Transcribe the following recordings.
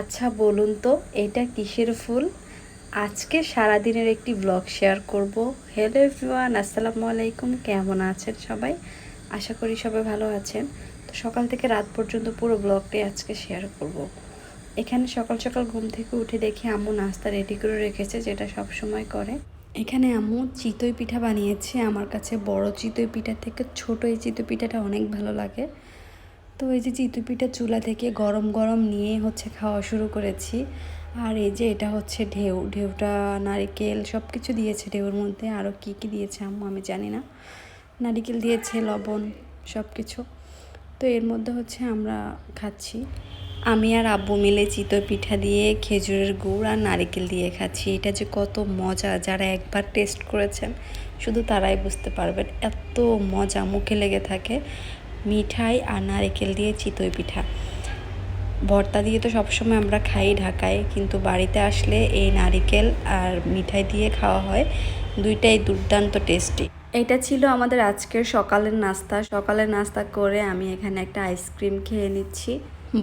আচ্ছা বলুন তো, এটা কিসের ফুল? আজকে সারাদিনের একটি ব্লগ শেয়ার করব। হ্যালো এভরিওয়ান আসসালামু আলাইকুম, কেমন আছেন সবাই? আশা করি সবাই ভালো আছেন। তো সকাল থেকে রাত পর্যন্ত পুরো ব্লগটাই আজকে শেয়ার করব। এখানে সকাল সকাল ঘুম থেকে উঠে দেখি আম্মু নাস্তা রেডি করে রেখেছে, যেটা সব সময় করে। এখানে আম্মু চিতই পিঠা বানিয়েছে। আমার কাছে বড় চিতই পিঠা থেকে ছোট এই চিতই পিঠাটা অনেক ভালো লাগে। তো এই যে চিতই পিঠা চুলা থেকে গরম গরম নিয়ে হচ্ছে খাওয়া শুরু করেছি। আর এই যে এটা হচ্ছে ঢেউ, ঢেউটা, নারিকেল সব কিছু দিয়েছে ঢেউর মধ্যে। আরও কী কী দিয়েছে আম্মু আমি জানি না। নারিকেল দিয়েছে, লবণ সব কিছু তো এর মধ্যে হচ্ছে আমরা খাচ্ছি। আমি আর আব্বু মিলে চিতই পিঠা দিয়ে খেজুরের গুড় আর নারিকেল দিয়ে খাচ্ছি। এটা যে কত মজা, যারা একবার টেস্ট করেছেন, শুধু তারাই বুঝতে পারবেন। এত মজা মুখে লেগে থাকে। মিঠাই আর নারিকেল দিয়ে চিতই পিঠা। ভর্তা দিয়ে তো সবসময় আমরা খাই ঢাকায়, কিন্তু বাড়িতে আসলে এই নারিকেল আর মিঠাই দিয়ে খাওয়া হয়। দুইটাই দুর্দান্ত টেস্টি এটা ছিল আমাদের আজকের সকালের নাস্তা। সকালের নাস্তা করে আমি এখানে একটা আইসক্রিম খেয়ে নিচ্ছি।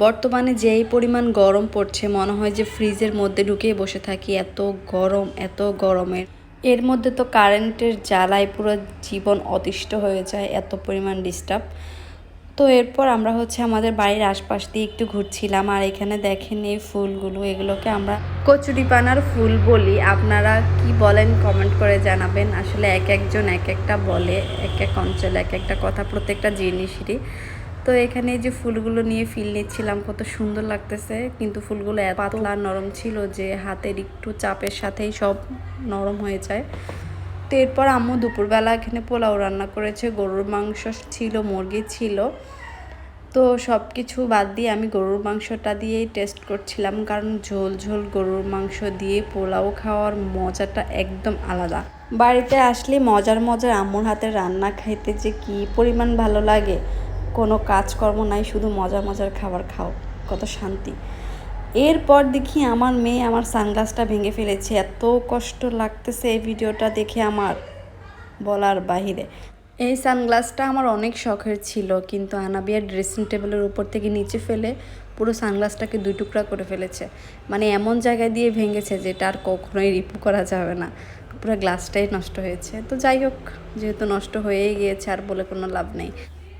বর্তমানে যেই পরিমাণ গরম পড়ছে, মনে হয় যে ফ্রিজের মধ্যে ঢুকিয়ে বসে থাকি। এত গরম, এত গরমের। এর মধ্যে তো কারেন্টের জ্বালায় পুরো জীবন অতিষ্ঠ হয়ে যায়, এত পরিমাণ ডিস্টার্ব তো এরপর আমরা হচ্ছে আমাদের বাড়ির আশপাশ দিয়ে একটু ঘুরছিলাম, আর এখানে দেখেন এই ফুলগুলো, এগুলোকে আমরা কচুরিপানার ফুল বলি। আপনারা কি বলেন কমেন্ট করে জানাবেন। আসলে এক একজন এক একটা বলে, এক এক অঞ্চলে এক একটা কথা, প্রত্যেকটা জিনিসেরই। তো এখানে যে ফুলগুলো নিয়ে ফিল নিচ্ছিলাম, কত সুন্দর লাগতেছে। কিন্তু ফুলগুলো পাতলা নরম ছিল যে হাতের একটু চাপের সাথেই সব নরম হয়ে যায়। তো এরপর আম্মু দুপুরবেলা এখানে পোলাও রান্না করেছে, গরুর মাংস ছিল, মুরগি ছিল। তো সব কিছু বাদ দিয়ে আমি গরুর মাংসটা দিয়েই টেস্ট করছিলাম, কারণ ঝোল ঝোল গরুর মাংস দিয়ে পোলাও খাওয়ার মজাটা একদম আলাদা। বাড়িতে আসলে মজার মজার আম্মুর হাতে রান্না খাইতে যে কি পরিমাণ ভালো লাগে, কোনো কাজকর্ম নাই, শুধু মজার মজার খাবার খাও, কত শান্তি। এরপর দেখি আমার মেয়ে আমার সানগ্লাসটা ভেঙে ফেলেছে। এত কষ্ট লাগতেছে এই ভিডিওটা দেখে আমার বলার বাহিরে। এই সানগ্লাসটা আমার অনেক শখের ছিল, কিন্তু আনাবিয়ার ড্রেসিং টেবিলের উপর থেকে নিচে ফেলে পুরো সানগ্লাসটাকে দুই টুকরা করে ফেলেছে। মানে এমন জায়গায় দিয়ে ভেঙেছে যেটা আর কখনোই রিপু করা যাবে না। পুরো গ্লাসটাই নষ্ট হয়েছে। তো যাই হোক, যেহেতু নষ্ট হয়েই গিয়েছে, আর বলে কোনো লাভ নেই।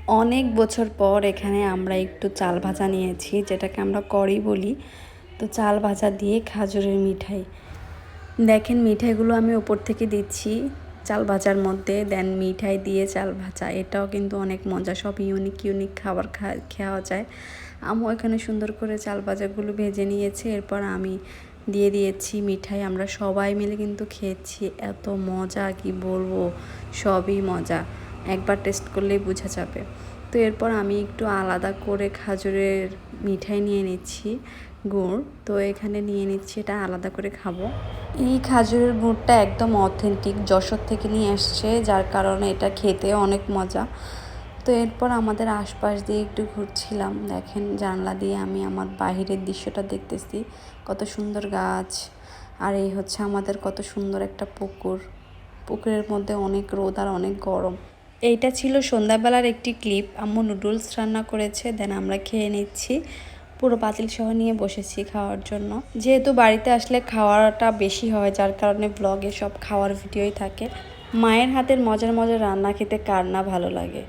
অনেক বছর পর এখানে আমরা একটু চাল ভাজা নিয়েছি, যেটাকে আমরা করি বলি। তো চাল ভাজা দিয়ে খাজুরের মিঠাই। দেখেন, মিঠাইগুলো আমি ওপর থেকে দিচ্ছি চাল ভাজার মধ্যে। দেন মিঠাই দিয়ে চাল ভাজা। এটাও কিন্তু অনেক মজা, সব ইউনিক ইউনিক খাবার খাওয়া যায়। আমি এখানে সুন্দর করে চাল ভাজাগুলো ভেজে নিয়েছে। এরপর আমি দিয়ে দিয়েছি মিঠাই। আমরা সবাই মিলে কিন্তু খেয়েছি। এত মজা, কি বলব? সবই মজা। একবার টেস্ট করলেই বোঝা যাবে। তো এরপর আমি একটু আলাদা করে খাজুরের মিঠাই নিয়ে নিচ্ছি, গুড়। তো এখানে নিয়ে নিচ্ছি, এটা আলাদা করে খাব। এই খাজুরের গুড়টা একদম অথেন্টিক যশোর থেকে নিয়ে আসছে যার কারণে এটা খেতে অনেক মজা। তো এরপর আমাদের আশপাশ দিয়ে একটু ঘুরছিলাম। দেখেন, জানলা দিয়ে আমি আমার বাহিরের দৃশ্যটা দেখতেছি। কত সুন্দর গাছ। আর এই হচ্ছে আমাদের কত সুন্দর একটা পুকুর। পুকুরের মধ্যে অনেক রোদ আর অনেক গরম। এইটা ছিল সন্ধ্যাবেলার একটি ক্লিপ। আম্মু নুডলস রান্না করেছে, দেন আমরা খেয়ে নিচ্ছি। পুরো পাতিল সহ নিয়ে বসেছি খাওয়ার জন্য। যেহেতু বাড়িতে আসলে খাওয়াটা বেশি হয়, যার কারণে ব্লগে সব খাওয়ার ভিডিওই থাকে। মায়ের হাতের মজার মজার রান্না খেতে কার না ভালো লাগে?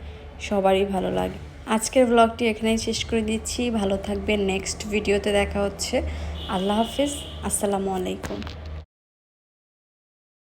সবারই ভালো লাগে। আজকের ব্লগটি এখানেই শেষ করে দিচ্ছি। ভালো থাকবে নেক্সট ভিডিওতে দেখা হচ্ছে। আল্লাহ হাফিজ, আসসালামু আলাইকুম।